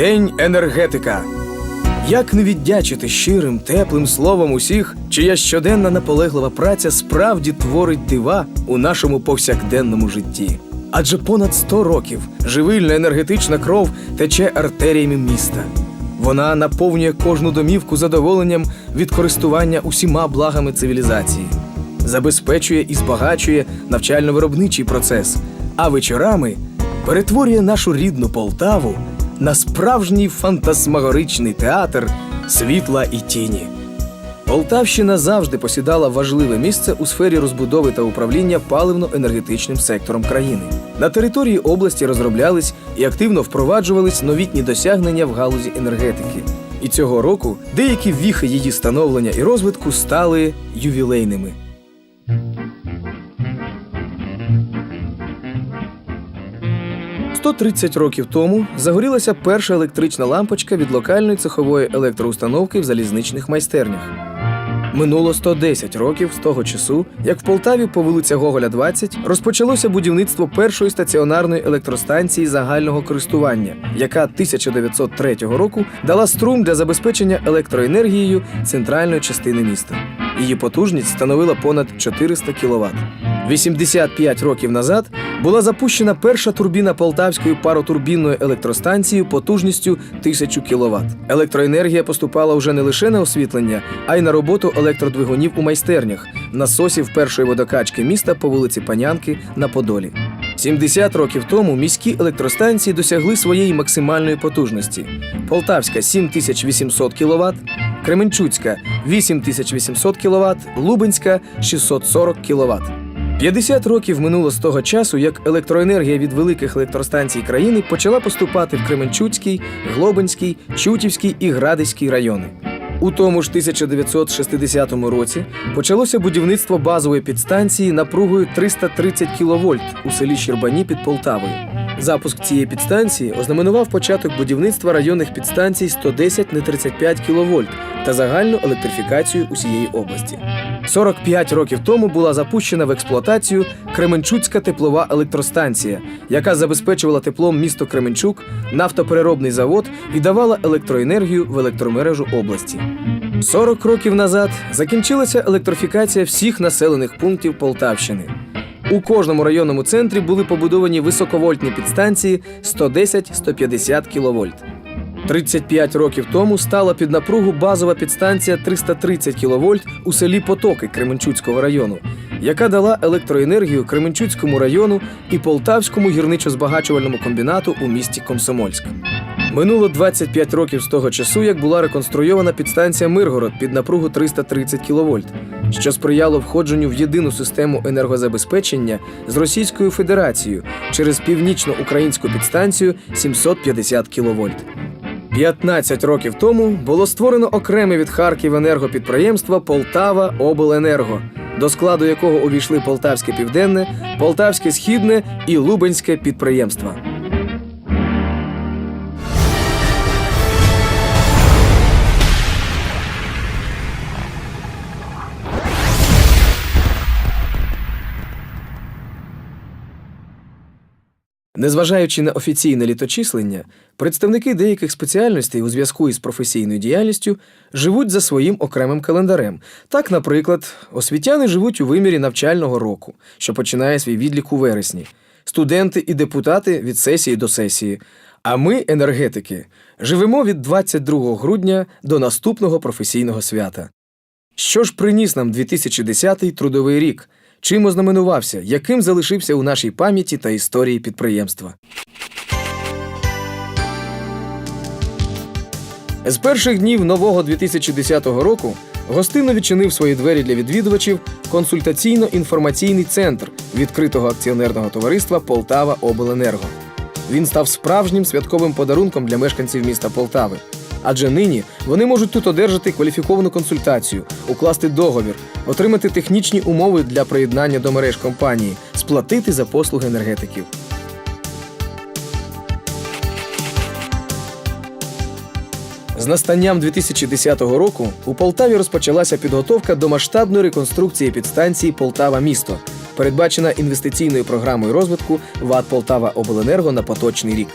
День енергетика. Як не віддячити щирим, теплим словом усіх, чия щоденна наполеглива праця справді творить дива у нашому повсякденному житті. Адже понад 100 років живильна енергетична кров тече артеріями міста. Вона наповнює кожну домівку задоволенням від користування усіма благами цивілізації, забезпечує і збагачує навчально-виробничий процес, а вечорами перетворює нашу рідну Полтаву на справжній фантасмагоричний театр світла і тіні. Полтавщина завжди посідала важливе місце у сфері розбудови та управління паливно-енергетичним сектором країни. На території області розроблялись і активно впроваджувались новітні досягнення в галузі енергетики. І цього року деякі віхи її становлення і розвитку стали ювілейними. «130 років тому загорілася перша електрична лампочка від локальної цехової електроустановки в залізничних майстернях. Минуло 110 років з того часу, як в Полтаві по вулиця Гоголя 20 розпочалося будівництво першої стаціонарної електростанції загального користування, яка 1903 року дала струм для забезпечення електроенергією центральної частини міста. Її потужність становила понад 400 кВт. 85 років назад була запущена перша турбіна Полтавської паротурбінної електростанції потужністю 1000 кВт. Електроенергія поступала вже не лише на освітлення, а й на роботу електродвигунів у майстернях, насосів першої водокачки міста по вулиці Панянки на Подолі. 70 років тому міські електростанції досягли своєї максимальної потужності: Полтавська 7800 кВт, Кременчуцька 8800 кВт, Лубенська 640 кВт. 50 років минуло з того часу, як електроенергія від великих електростанцій країни почала поступати в Кременчуцький, Глобинський, Чутівський і Градиський райони. У тому ж 1960 році почалося будівництво базової підстанції напругою 330 кВт у селі Щербані під Полтавою. Запуск цієї підстанції ознаменував початок будівництва районних підстанцій 110 на 35 кВт та загальну електрифікацію усієї області. 45 років тому була запущена в експлуатацію Кременчуцька теплова електростанція, яка забезпечувала теплом місто Кременчук, нафтопереробний завод і давала електроенергію в електромережу області. 40 років назад закінчилася електрифікація всіх населених пунктів Полтавщини. У кожному районному центрі були побудовані високовольтні підстанції 110-150 кВт. 35 років тому стала під напругу базова підстанція 330 кВт у селі Потоки Кременчуцького району, яка дала електроенергію Кременчуцькому району і Полтавському гірничо-збагачувальному комбінату у місті Комсомольськ. Минуло 25 років з того часу, як була реконструйована підстанція Миргород під напругу 330 кВт, що сприяло входженню в єдину систему енергозабезпечення з Російською Федерацією через північно-українську підстанцію 750 кВт. 15 років тому було створено окреме від Харків енергопідприємство Полтава Обленерго, до складу якого увійшли Полтавське Південне, Полтавське Східне і Лубенське підприємства. Незважаючи на офіційне літочислення, представники деяких спеціальностей у зв'язку із професійною діяльністю живуть за своїм окремим календарем. Так, наприклад, освітяни живуть у вимірі навчального року, що починає свій відлік у вересні, студенти і депутати від сесії до сесії. А ми, енергетики, живемо від 22 грудня до наступного професійного свята. Що ж приніс нам 2010 трудовий рік? Чим ознаменувався, яким залишився у нашій пам'яті та історії підприємства? З перших днів нового 2010 року гостинно відчинив свої двері для відвідувачів консультаційно-інформаційний центр відкритого акціонерного товариства Полтава Обленерго. Він став справжнім святковим подарунком для мешканців міста Полтави. Адже нині вони можуть тут одержати кваліфіковану консультацію, укласти договір, отримати технічні умови для приєднання до мереж компанії, сплатити за послуги енергетиків. З настанням 2010 року у Полтаві розпочалася підготовка до масштабної реконструкції підстанції Полтава місто, передбачена інвестиційною програмою розвитку ВАД Полтава Обленерго на поточний рік.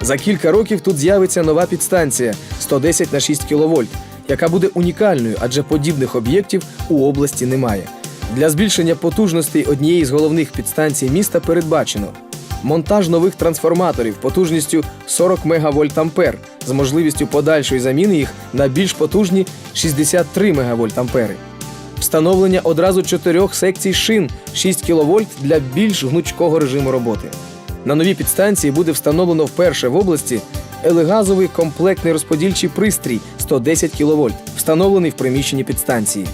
За кілька років тут з'явиться нова підстанція 110 на 6 кВт, яка буде унікальною, адже подібних об'єктів у області немає. Для збільшення потужностей однієї з головних підстанцій міста передбачено монтаж нових трансформаторів потужністю 40 МВА з можливістю подальшої заміни їх на більш потужні 63 МВА. Встановлення одразу чотирьох секцій шин 6 кВт для більш гнучкого режиму роботи. На новій підстанції буде встановлено вперше в області елегазовий комплектний розподільчий пристрій 110 кВт, встановлений в приміщенні підстанції.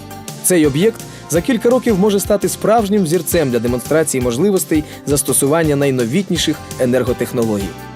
Цей об'єкт за кілька років може стати справжнім зірцем для демонстрації можливостей застосування найновітніших енерготехнологій.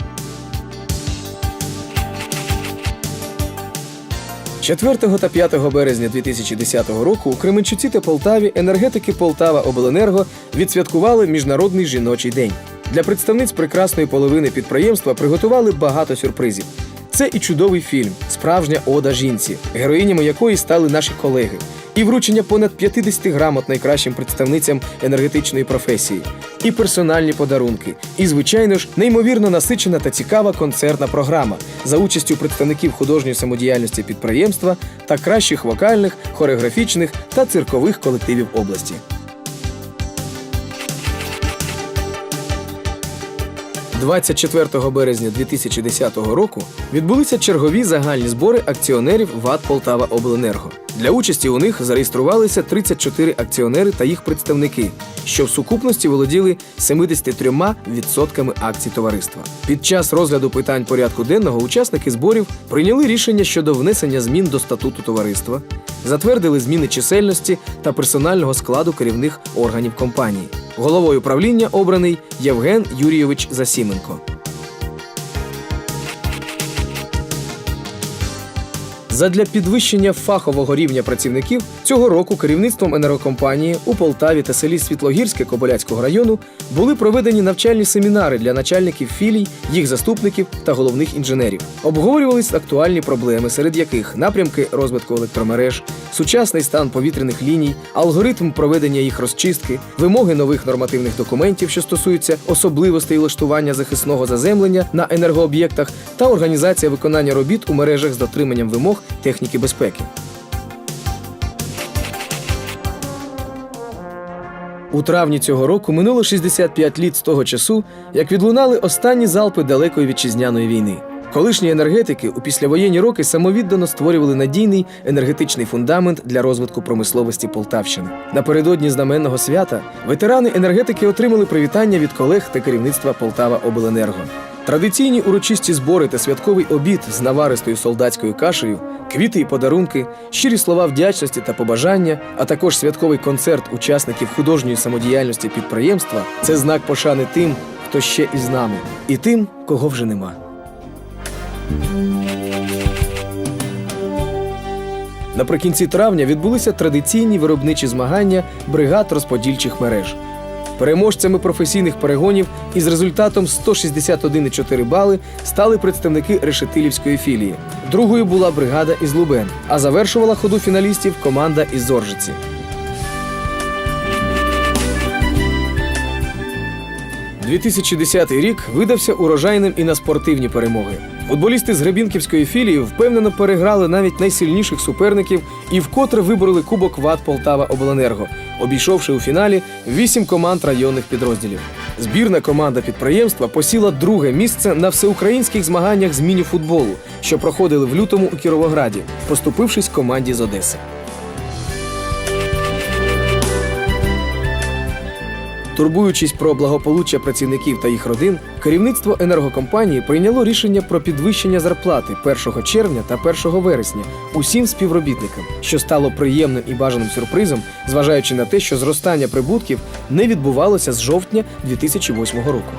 4 та 5 березня 2010 року у Кременчуці та Полтаві енергетики Полтава Обленерго відсвяткували Міжнародний жіночий день. Для представниць прекрасної половини підприємства приготували багато сюрпризів. Це і чудовий фільм, справжня ода жінці, героїнями якої стали наші колеги, і вручення понад 50 грамот найкращим представницям енергетичної професії, і персональні подарунки, і, звичайно ж, неймовірно насичена та цікава концертна програма за участю представників художньої самодіяльності підприємства та кращих вокальних, хореографічних та циркових колективів області. 24 березня 2010 року відбулися чергові загальні збори акціонерів ВАД Полтава Обленерго. Для участі у них зареєструвалися 34 акціонери та їх представники, що в сукупності володіли 73% акцій товариства. Під час розгляду питань порядку денного учасники зборів прийняли рішення щодо внесення змін до статуту товариства, затвердили зміни чисельності та персонального складу керівних органів компанії. Головою правління обраний Євген Юрійович Засіменко. Задля підвищення фахового рівня працівників цього року керівництвом енергокомпанії у Полтаві та селі Світлогірське Кобиляцького району були проведені навчальні семінари для начальників філій, їх заступників та головних інженерів. Обговорювались актуальні проблеми, серед яких напрямки розвитку електромереж, сучасний стан повітряних ліній, алгоритм проведення їх розчистки, вимоги нових нормативних документів, що стосуються особливостей влаштування захисного заземлення на енергооб'єктах та організація виконання робіт у мережах з дотриманням вимог техніки безпеки. У травні цього року минуло 65 літ з того часу, як відлунали останні залпи далекої вітчизняної війни. Колишні енергетики у післявоєнні роки самовіддано створювали надійний енергетичний фундамент для розвитку промисловості Полтавщини. Напередодні знаменного свята ветерани енергетики отримали привітання від колег та керівництва Полтава Обленерго. Традиційні урочисті збори та святковий обід з наваристою солдатською кашею, квіти і подарунки, щирі слова вдячності та побажання, а також святковий концерт учасників художньої самодіяльності підприємства це знак пошани тим, хто ще із нами, і тим, кого вже нема. Наприкінці травня відбулися традиційні виробничі змагання бригад розподільчих мереж. Переможцями професійних перегонів із результатом 161,4 бали стали представники Решетилівської філії. Другою була бригада із Лубен, а завершувала ходу фіналістів команда із Зоржиці. «2010 рік видався урожайним і на спортивні перемоги. Футболісти з Гребінківської філії впевнено переграли навіть найсильніших суперників і вкотре вибороли кубок ВАД Полтава Обленерго, обійшовши у фіналі вісім команд районних підрозділів. Збірна команда підприємства посіла друге місце на всеукраїнських змаганнях з міні-футболу, що проходили в лютому у Кіровограді, поступившись команді з Одеси. Турбуючись про благополуччя працівників та їх родин, керівництво енергокомпанії прийняло рішення про підвищення зарплати 1 червня та 1 вересня усім співробітникам, що стало приємним і бажаним сюрпризом, зважаючи на те, що зростання прибутків не відбувалося з жовтня 2008 року.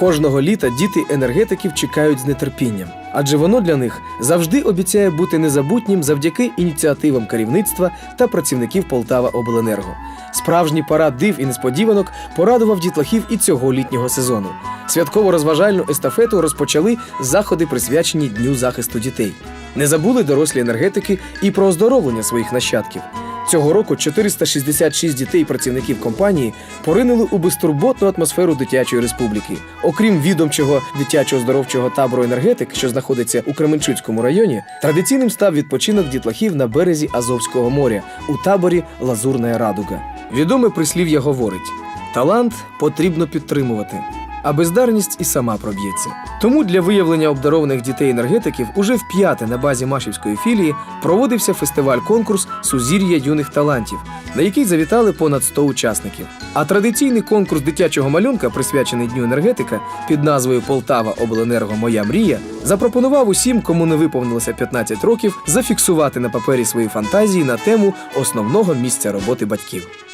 Кожного літа діти енергетиків чекають з нетерпінням, адже воно для них завжди обіцяє бути незабутнім завдяки ініціативам керівництва та працівників Полтава Обленерго. Справжній парад див і несподіванок порадував дітлахів і цього літнього сезону. Святково розважальну естафету розпочали заходи, присвячені Дню захисту дітей. Не забули дорослі енергетики і про оздоровлення своїх нащадків. Цього року 466 дітей працівників компанії поринули у безтурботну атмосферу дитячої республіки. Окрім відомчого дитячого здоровчого табору енергетик, що знаходиться у Кременчуцькому районі, традиційним став відпочинок дітлахів на березі Азовського моря у таборі Лазурна Радуга. Відоме прислів'я говорить: талант потрібно підтримувати. А бездарність і сама проб'ється. Тому для виявлення обдарованих дітей-енергетиків уже в п'яте на базі Машівської філії проводився фестиваль-конкурс Сузір'я юних талантів, на який завітали понад 100 учасників. А традиційний конкурс дитячого малюнка, присвячений Дню енергетика під назвою Полтава Обленерго Моя мрія, запропонував усім, кому не виповнилося 15 років, зафіксувати на папері свої фантазії на тему основного місця роботи батьків.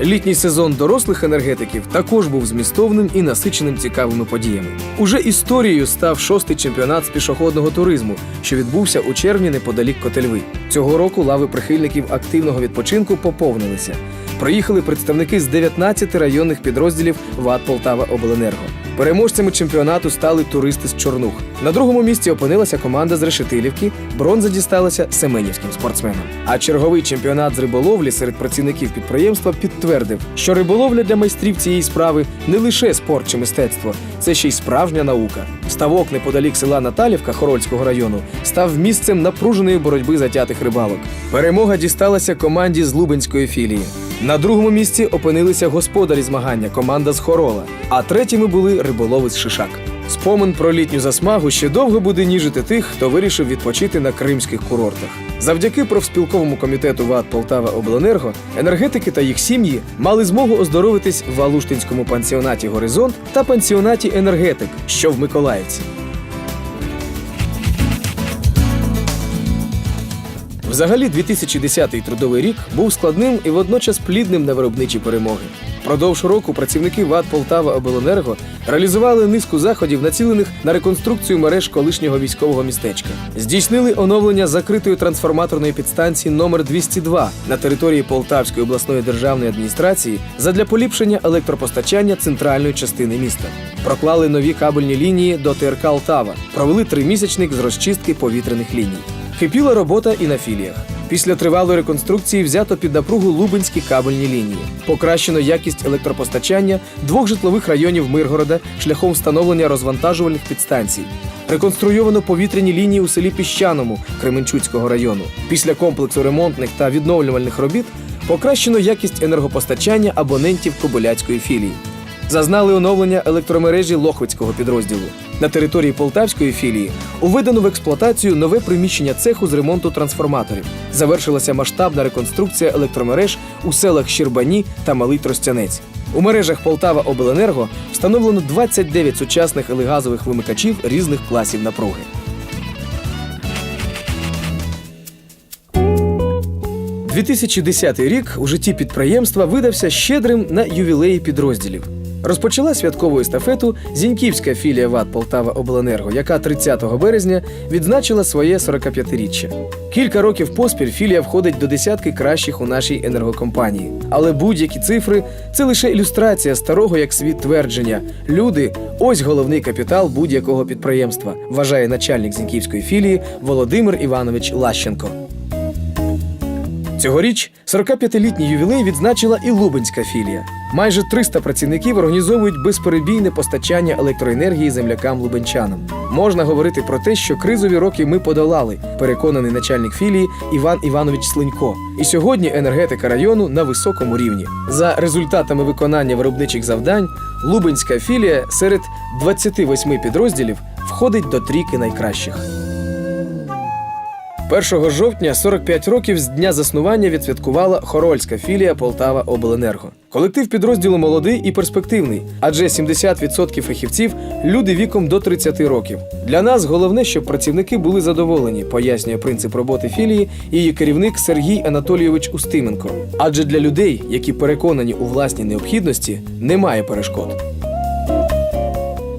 Літній сезон дорослих енергетиків також був змістовним і насиченим цікавими подіями. Уже історією став шостий чемпіонат з пішохідного туризму, що відбувся у червні неподалік Котельви. Цього року лави прихильників активного відпочинку поповнилися. Приїхали представники з 19 районних підрозділів ВАД Полтава Обленерго. Переможцями чемпіонату стали туристи з Чорнух. На другому місці опинилася команда з Решетилівки. Бронза дісталася семенівським спортсменам. А черговий чемпіонат з риболовлі серед працівників підприємства підтвердив, що риболовля для майстрів цієї справи не лише спорт чи мистецтво, це ще й справжня наука. Ставок неподалік села Наталівка Хорольського району став місцем напруженої боротьби затятих рибалок. Перемога дісталася команді з Лубенської філії. На другому місці опинилися господарі змагання, команда з Хорола, а третіми були риболови з Шишак. Спомин про літню засмагу ще довго буде ніжити тих, хто вирішив відпочити на кримських курортах. Завдяки профспілковому комітету ВАД Полтава Обленерго енергетики та їх сім'ї мали змогу оздоровитись в Алуштинському пансіонаті Горизонт та пансіонаті Енергетик, що в Миколаївці. Взагалі, 2010 трудовий рік був складним і водночас плідним на виробничі перемоги. Продовж року працівники ВАД Полтава Обленерго реалізували низку заходів, націлених на реконструкцію мереж колишнього військового містечка. Здійснили оновлення закритої трансформаторної підстанції номер 202 на території Полтавської обласної державної адміністрації задля поліпшення електропостачання центральної частини міста. Проклали нові кабельні лінії до ТРК Алтава, провели тримісячник з розчистки повітряних ліній. Кипіла робота і на філіях. Після тривалої реконструкції взято під напругу лубенські кабельні лінії. Покращено якість електропостачання двох житлових районів Миргорода шляхом встановлення розвантажувальних підстанцій. Реконструйовано повітряні лінії у селі Піщаному Кременчуцького району. Після комплексу ремонтних та відновлювальних робіт покращено якість енергопостачання абонентів Кобиляцької філії. Зазнали оновлення електромережі Лохвицького підрозділу. На території Полтавської філії уведено в експлуатацію нове приміщення цеху з ремонту трансформаторів. Завершилася масштабна реконструкція електромереж у селах Щербані та Малий Тростянець. У мережах Полтава Обленерго встановлено 29 сучасних елегазових вимикачів різних класів напруги. – 2010 рік у житті підприємства видався щедрим на ювілеї підрозділів. Розпочала святкову естафету Зіньківська філія ВАД Полтава Обленерго, яка 30 березня відзначила своє 45-річчя. Кілька років поспіль філія входить до десятки кращих у нашій енергокомпанії. Але будь-які цифри це лише ілюстрація старого як світ твердження. Люди ось головний капітал будь-якого підприємства, вважає начальник Зіньківської філії Володимир Іванович Лащенко. Цьогоріч 45-літній ювілей відзначила і Лубенська філія. Майже 300 працівників організовують безперебійне постачання електроенергії землякам лубенчанам. Можна говорити про те, що кризові роки ми подолали, переконаний начальник філії Іван Іванович Слинько. І сьогодні енергетика району на високому рівні. За результатами виконання виробничих завдань, Лубенська філія серед 28 підрозділів входить до трійки найкращих. 1 жовтня 45 років з дня заснування відсвяткувала Хорольська філія Полтава Обленерго. Колектив підрозділу молодий і перспективний, адже 70% фахівців люди віком до 30 років. Для нас головне, щоб працівники були задоволені, пояснює принцип роботи філії її керівник Сергій Анатолійович Устименко. Адже для людей, які переконані у власній необхідності, немає перешкод.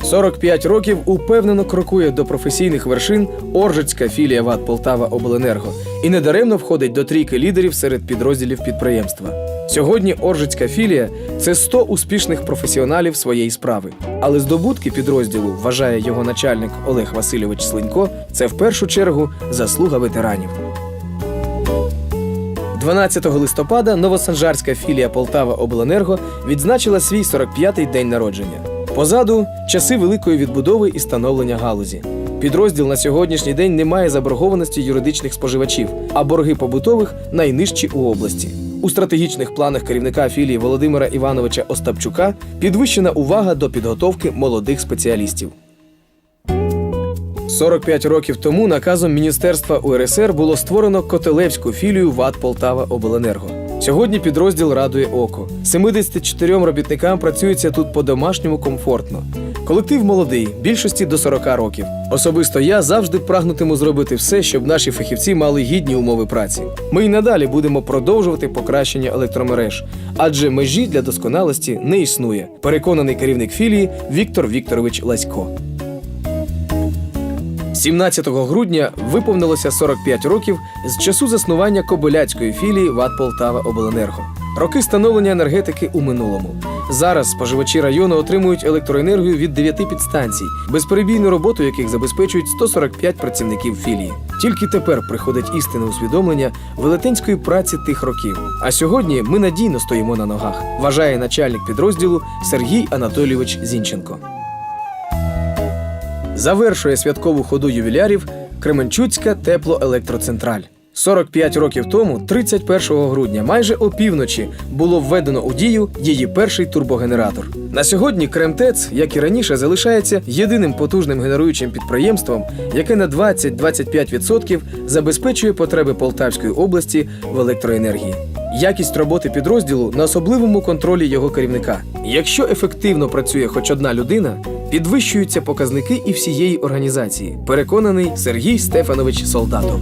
45 років упевнено крокує до професійних вершин Оржицька філія ВАД Полтава Обленерго і недаремно входить до трійки лідерів серед підрозділів підприємства. Сьогодні Оржицька філія це 100 успішних професіоналів своєї справи. Але здобутки підрозділу, вважає його начальник Олег Васильович Слинько, це в першу чергу заслуга ветеранів. 12 листопада Новосанжарська філія Полтава Обленерго відзначила свій 45-й день народження. Позаду часи великої відбудови і становлення галузі. Підрозділ на сьогоднішній день не має заборгованості юридичних споживачів, а борги побутових найнижчі у області. У стратегічних планах керівника філії Володимира Івановича Остапчука підвищена увага до підготовки молодих спеціалістів. 45 років тому наказом Міністерства УРСР було створено Котелевську філію ВАД Полтава Обленерго. Сьогодні підрозділ радує око. 74 робітникам працюється тут по-домашньому комфортно. Колектив молодий, більшості до 40 років. Особисто я завжди прагнутиму зробити все, щоб наші фахівці мали гідні умови праці. Ми й надалі будемо продовжувати покращення електромереж, адже межі для досконалості не існує. Переконаний керівник філії Віктор Вікторович Ласько. 17 грудня виповнилося 45 років з часу заснування Кобиляцької філії ВАД Полтава Обленерго. Роки становлення енергетики у минулому. Зараз споживачі району отримують електроенергію від 9 підстанцій, безперебійну роботу яких забезпечують 145 працівників філії. Тільки тепер приходить істинне усвідомлення велетенської праці тих років. А сьогодні ми надійно стоїмо на ногах, вважає начальник підрозділу Сергій Анатолійович Зінченко. Завершує святкову ходу ювілярів Кременчуцька теплоелектроцентраль. 45 років тому, 31 грудня, майже опівночі, було введено у дію її перший турбогенератор. На сьогодні Кремтец, як і раніше, залишається єдиним потужним генеруючим підприємством, яке на 20-25% забезпечує потреби Полтавської області в електроенергії. Якість роботи підрозділу на особливому контролі його керівника. Якщо ефективно працює хоч одна людина, підвищуються показники і всієї організації. Переконаний Сергій Стефанович Солдатов.